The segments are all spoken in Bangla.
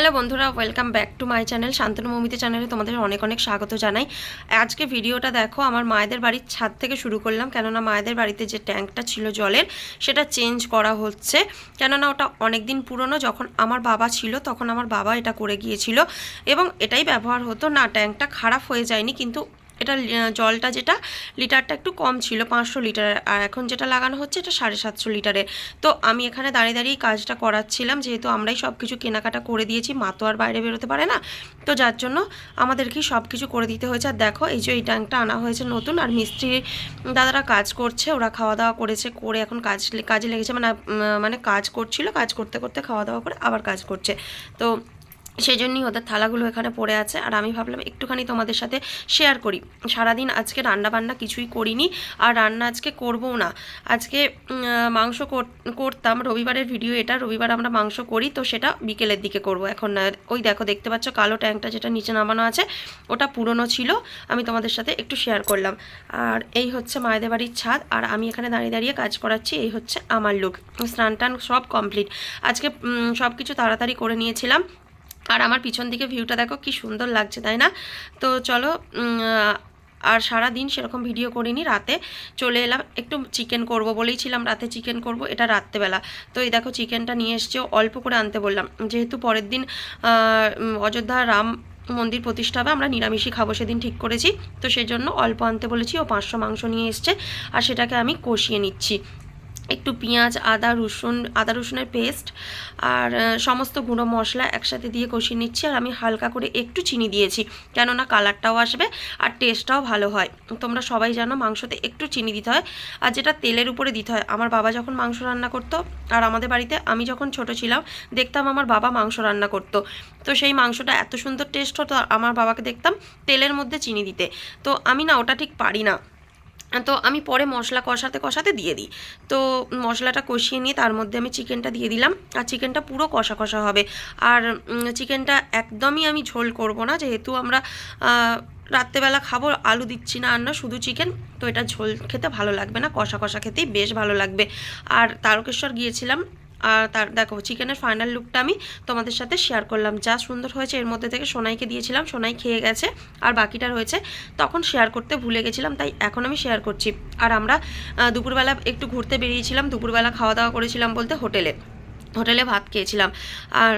হ্যালো বন্ধুরা welcome back to my channel Shantanu মমিতে চ্যানেলে তোমাদের অনেক অনেক স্বাগত জানাই। আজকে ভিডিওটা দেখো, আমার মায়েদের বাড়ির ছাদ থেকে শুরু করলাম, কেননা মায়েদের বাড়িতে যে ট্যাঙ্কটা ছিল জলের, সেটা চেঞ্জ করা হচ্ছে। কেননা ওটা অনেক দিন পুরনো, যখন আমার বাবা ছিল, তখন আমার বাবা এটা করে গিয়েছিল। এবং এটাই ব্যবহার হতো, না, ট্যাঙ্কটা খারাপ হয়ে যায়নি, কিন্তু এটা জলটা যেটা, লিটারটা একটু কম ছিল, পাঁচশো লিটার। আর এখন যেটা লাগানো হচ্ছে, এটা সাড়ে সাতশো লিটারের তো আমি এখানে দাঁড়িয়ে দাঁড়িয়ে কাজটা করাচ্ছিলাম, যেহেতু আমরাই সব কিছু কেনাকাটা করে দিয়েছি, মা তো আর বাইরে বেরোতে পারে না। তো যার জন্য আমাদেরকেই সব কিছু করে দিতে হয়েছে। আর দেখো, এই যে এই ট্যাঙ্কটা আনা হয়েছে নতুন, আর মিস্ত্রি দাদারা কাজ করছে, ওরা খাওয়া দাওয়া করেছে, করে এখন কাজ কাজে লেগেছে মানে মানে কাজ করছিল, কাজ করতে করতে খাওয়া দাওয়া করে আবার কাজ করছে। তো সেই জন্যই ওদের থালাগুলো এখানে পড়ে আছে। আর আমি ভাবলাম একটুখানি তোমাদের সাথে শেয়ার করি। সারাদিন আজকে রান্না বান্না কিছুই করিনি, আর রান্না আজকে করবও না। আজকে মাংস কর- করতাম, রবিবারের ভিডিও এটা, রবিবার আমরা মাংস করি, তো সেটা বিকেলের দিকে করব। এখন ওই দেখো, দেখতে পাচ্ছ কালো ট্যাঙ্কটা যেটা নিচে নামানো আছে, ওটা পুরনো ছিল, আমি তোমাদের সাথে একটু শেয়ার করলাম। আর এই হচ্ছে মায়েদের বাড়ির ছাদ, আর আমি এখানে দাঁড়িয়ে দাঁড়িয়ে কাজ করাচ্ছি, এই হচ্ছে আমার লুক স্নান টান সব কমপ্লিট আজকে সব কিছু তাড়াতাড়ি করে নিয়েছিলাম আর আমার পিছন দিকে ভিউটা দেখো কি সুন্দর লাগছে, তাই না? তো চলো আর সারা দিন সেরকম ভিডিও করিনি, রাতে চলে এলাম, একটু চিকেন করব বলেই ছিলাম, রাতে চিকেন করব, এটা রাত্রেবেলা। তো এই দেখো চিকেনটা নিয়ে এসছে অল্প করে আনতে বললাম। যেহেতু পরের দিন অযোধ্যা রাম মন্দির প্রতিষ্ঠা হবে, আমরা নিরামিষই খাব সেদিন ঠিক করেছি। তো সেই জন্য অল্প আনতে বলেছি, ও পাঁচশো মাংস নিয়ে এসছে, আর সেটাকে আমি কষিয়ে নিচ্ছি। একটু পেঁয়াজ, আদা, রসুন, আদা রসুনের পেস্ট আর সমস্ত গুঁড়ো মশলা একসাথে দিয়ে কষিয়ে নিচ্ছি আর আমি হালকা করে একটু চিনি দিয়েছি কেননা কালারটাও আসবে আর টেস্টটাও ভালো হয়। তোমরা সবাই জানো মাংসতে একটু চিনি দিতে হয় আর যেটা তেলের উপরে দিতে হয়। আমার বাবা যখন মাংস রান্না করতো আর আমাদের বাড়িতে আমি যখন ছোট ছিলাম দেখতাম আমার বাবা মাংস রান্না করতো। তো সেই মাংসটা এত সুন্দর টেস্ট হতো আমার বাবাকে দেখতাম তেলের মধ্যে চিনি দিতে। তো আমি না ওটা ঠিক পারি না। তো আমি পরে মশলা কষাতে কষাতে দিয়ে দিই। তো মশলাটা কষিয়ে নিয়ে তার মধ্যে আমি চিকেনটা দিয়ে দিলাম। আর চিকেনটা পুরো কষা কষা হবে। আর চিকেনটা একদমই আমি ঝোল করব না। যেহেতু আমরা রাত্রেবেলা খাব, আলু দিচ্ছি না আর শুধু চিকেন তো এটা ঝোল খেতে ভালো লাগবে না। কষা কষা খেতেই বেশ ভালো লাগবে। আর তারকেশ্বর গিয়েছিলাম। আর তার, দেখো চিকেনের ফাইনাল লুকটা আমি তোমাদের সাথে শেয়ার করলাম। যা সুন্দর হয়েছে, এর মধ্যে থেকে সোনাইকে দিয়েছিলাম, সোনাই খেয়ে গেছে। আর বাকিটা রয়েছে, তখন শেয়ার করতে ভুলে গেছিলাম, তাই এখন আমি শেয়ার করছি। আর আমরা দুপুরবেলা একটু ঘুরতে বেরিয়েছিলাম, দুপুরবেলা খাওয়া দাওয়া করেছিলাম বলতে হোটেলে। হোটেলে ভাত খেয়েছিলাম। আর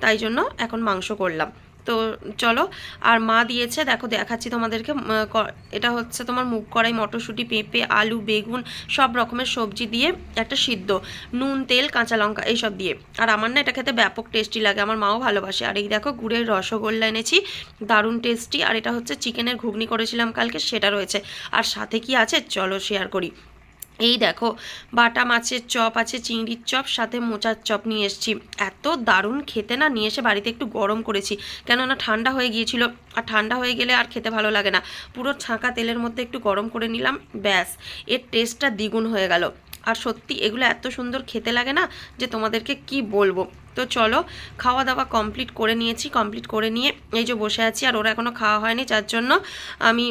তাই জন্য এখন মাংস করলাম। তো চলো। আর মা দিয়েছে, দেখো দেখাচ্ছি তোমাদেরকে এটা হচ্ছে তোমার মুগ কড়াই, মটরশুঁটি, পেঁপে, আলু, বেগুন, সব রকমের সবজি দিয়ে একটা সিদ্ধ। নুন, তেল, কাঁচা লঙ্কা, এইসব দিয়ে। আর আমার না এটা খেতে ব্যাপক টেস্টি লাগে, আমার মাও ভালোবাসে। আর এই দেখো গুড়ের রসগোল্লা এনেছি, দারুণ টেস্টি আর এটা হচ্ছে চিকেনের ঘুগনি করেছিলাম কালকে, সেটা রয়েছে। আর সাথে কি আছে? চলো শেয়ার করি। এই দেখো, বাটা মাছের চপ আছে, চিংড়ির চপ, সাথে মোচার চপ নিয়ে এসেছি। এত দারুণ খেতে না, নিয়ে এসে বাড়িতে একটু গরম করেছি। কেননা ঠান্ডা হয়ে গিয়েছিল, আর ঠান্ডা হয়ে গেলে আর খেতে ভালো লাগে না। পুরো ছাঁকা তেলের মধ্যে একটু গরম করে নিলাম, ব্যাস, এর টেস্টটা দ্বিগুণ হয়ে গেল। আর সত্যি, এগুলো এত সুন্দর খেতে লাগে না, যে তোমাদেরকে কি বলব? তো চলো খাওয়া দাওয়া কমপ্লিট করে নিয়েছি কমপ্লিট করে নিয়ে এই যে বসে আছি, আর ওরা এখনও খাওয়া হয়নি, যার জন্য আমি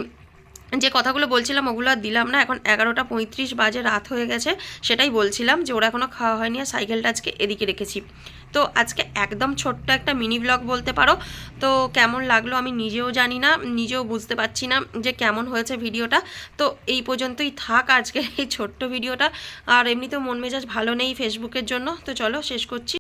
যে কথাগুলো বলছিলাম ওগুলো আর দিলাম না। এখন এগারোটা পঁয়ত্রিশ বাজে, রাত হয়ে গেছে, সেটাই বলছিলাম যে ওরা এখনও খাওয়া হয়নি আর সাইকেলটা আজকে এদিকে রেখেছি। তো আজকে একদম ছোট্ট একটা মিনি ব্লগ বলতে পারো। তো কেমন লাগল আমি নিজেও জানি না, নিজেও বুঝতে পারছি না যে কেমন হয়েছে ভিডিওটা। তো এই পর্যন্তই থাক আজকে এই ছোট্ট ভিডিওটা। আর এমনিতেও মন মেজাজ ভালো নেই ফেসবুকের জন্য। তো চলো শেষ করছি।